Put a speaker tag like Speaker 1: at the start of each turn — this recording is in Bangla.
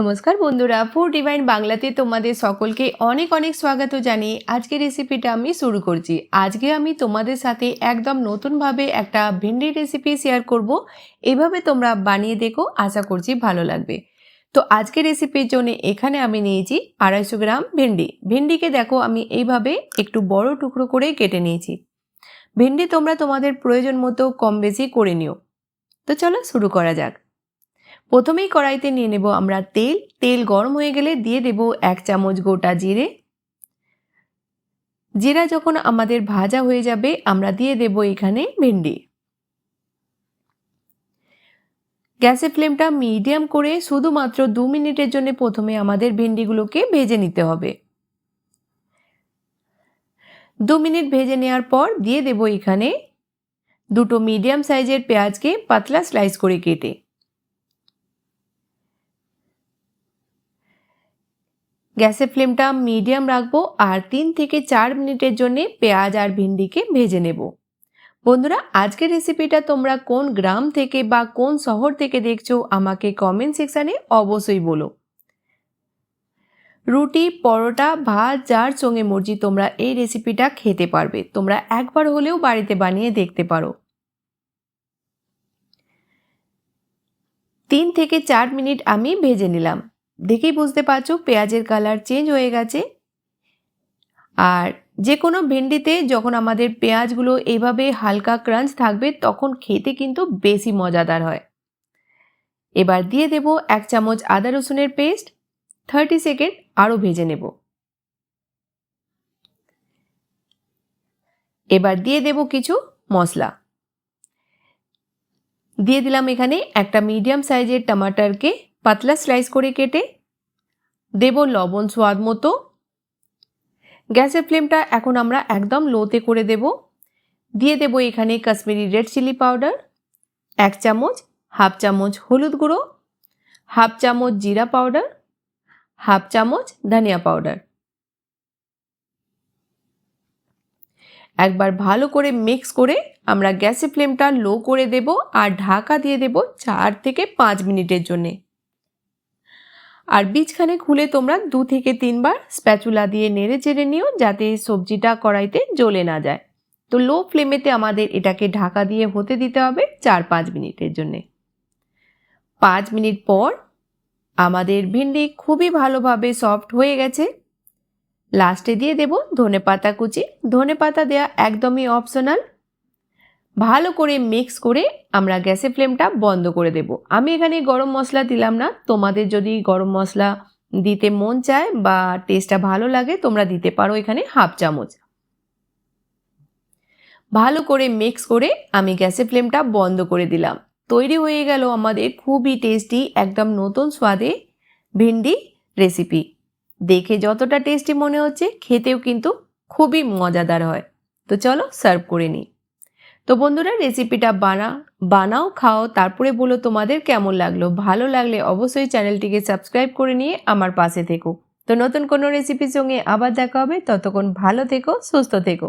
Speaker 1: নমস্কার বন্ধুরা ফুড ডিভাইন বাংলাতে তোমাদের সকলকে অনেক অনেক স্বাগত জানিয়ে আজকে রেসিপিটা আমি শুরু করছি। আজকে আমি তোমাদের সাথে একদম নতুনভাবে একটা ভেন্ডির রেসিপি শেয়ার করব। এভাবে তোমরা বানিয়ে দেখো, আশা করছি ভালো লাগবে। তো আজকে রেসিপির জন্য এখানে আমি নিয়েছি আড়াইশো গ্রাম ভেন্ডি। ভেন্ডিকে দেখো, আমি এইভাবে একটু বড় টুকরো করে কেটে নিয়েছি। ভেন্ডি তোমরা তোমাদের প্রয়োজন মতো কম বেশি করে নিও। তো চলো শুরু করা যাক। প্রথমেই কড়াইতে নিয়ে নেব আমরা তেল। তেল গরম হয়ে গেলে দিয়ে দেব এক চামচ গোটা জিরে। জিরা যখন আমাদের ভাজা হয়ে যাবে, আমরা দিয়ে দেব এখানে ভেন্ডি। গ্যাসের ফ্লেমটা মিডিয়াম করে শুধুমাত্র দু মিনিটের জন্য প্রথমে আমাদের ভেন্ডিগুলোকে ভেজে নিতে হবে। দু মিনিট ভেজে নেওয়ার পর দিয়ে দেব এখানে দুটো মিডিয়াম সাইজের পেঁয়াজকে পাতলা স্লাইস করে কেটে। গ্যাসের ফ্লেমটা মিডিয়াম রাখব আর তিন থেকে চার মিনিটের জন্য পেঁয়াজ আর ভিন্ডিকে ভেজে নেব। বন্ধুরা, আজকের রেসিপিটা তোমরা কোন গ্রাম থেকে বা কোন শহর থেকে দেখছ আমাকে কমেন্ট সেকশানে অবশ্যই বলো। রুটি, পরোটা, ভাত, যার সঙ্গে মর্জি তোমরা এই রেসিপিটা খেতে পারবে। তোমরা একবার হলেও বাড়িতে বানিয়ে দেখতে পারো। তিন থেকে চার মিনিট আমি ভেজে নিলাম। দেখেই বুঝতে পারছ, পেঁয়াজের কালার চেঞ্জ হয়ে গেছে। আর যে কোনো ভেন্ডিতে যখন আমাদের পেঁয়াজগুলো এইভাবে হালকা ক্রাঞ্চ থাকবে, তখন খেতে কিন্তু বেশি মজাদার হয়। এবার দিয়ে দেব এক চামচ আদা রসুনের পেস্ট থার্টি সেকেন্ড আরও ভেজে নেব। এবার দিয়ে দেব কিছু মশলা দিয়ে দিলাম এখানে একটা মিডিয়াম সাইজের টমাটারকে পাতলা স্লাইস করে কেটে দেব লবণ স্বাদ মতো। গ্যাসের ফ্লেমটা এখন আমরা একদম লোতে করে দেব। দিয়ে দেব এখানে কাশ্মীরি রেড চিলি পাউডার এক চামচ, হাফ চামচ হলুদ গুঁড়ো, হাফ চামচ জিরা পাউডার হাফ চামচ ধনিয়া পাউডার একবার ভালো করে মিক্স করে আমরা গ্যাসের ফ্লেমটা লো করে দেব আর ঢাকা দিয়ে দেব চার থেকে পাঁচ মিনিটের জন্যে। আর বীজখানে খুলে তোমরা দু থেকে তিনবার স্প্যাচুলা দিয়ে নেড়ে চেড়ে নিও যাতে সবজিটা কড়াইতে জ্বলে না যায়। তো লো ফ্লেমেতে আমাদের এটাকে ঢাকা দিয়ে হতে দিতে হবে চার পাঁচ মিনিটের জন্যে। পাঁচ মিনিট পর আমাদের ভিন্ডি খুবই ভালোভাবে সফট হয়ে গেছে। লাস্টে দিয়ে দেব ধনে পাতা কুচি। ধনে পাতা দেওয়া একদমই অপশনাল ভালো করে মিক্স করে আমরা গ্যাসের ফ্লেমটা বন্ধ করে দেব। আমি এখানে গরম মশলা দিলাম না। তোমাদের যদি গরম মশলা দিতে মন চায় বা টেস্টটা ভালো লাগে, তোমরা দিতে পারো এখানে হাফ চামচ। ভালো করে মিক্স করে আমি গ্যাসের ফ্লেমটা বন্ধ করে দিলাম। তৈরি হয়ে গেল আমাদের খুবই টেস্টি একদম নতুন স্বাদে ভেন্ডি রেসিপি দেখে যতটা টেস্টি মনে হচ্ছে, খেতেও কিন্তু খুবই মজাদার হয়। তো চলো সার্ভ করে নিই। তো বন্ধুরা রেসিপিটা বানা, বানাও, খাও, তারপরে বলো তোমাদের কেমন লাগল। ভালো লাগলে অবশ্যই চ্যানেলটিকে সাবস্ক্রাইব করে নিয়ে আমার পাশে থেকো। তো নতুন কোনো রেসিপির সঙ্গে আবার দেখা হবে। ততক্ষণ ভালো থেকো, সুস্থ থেকো।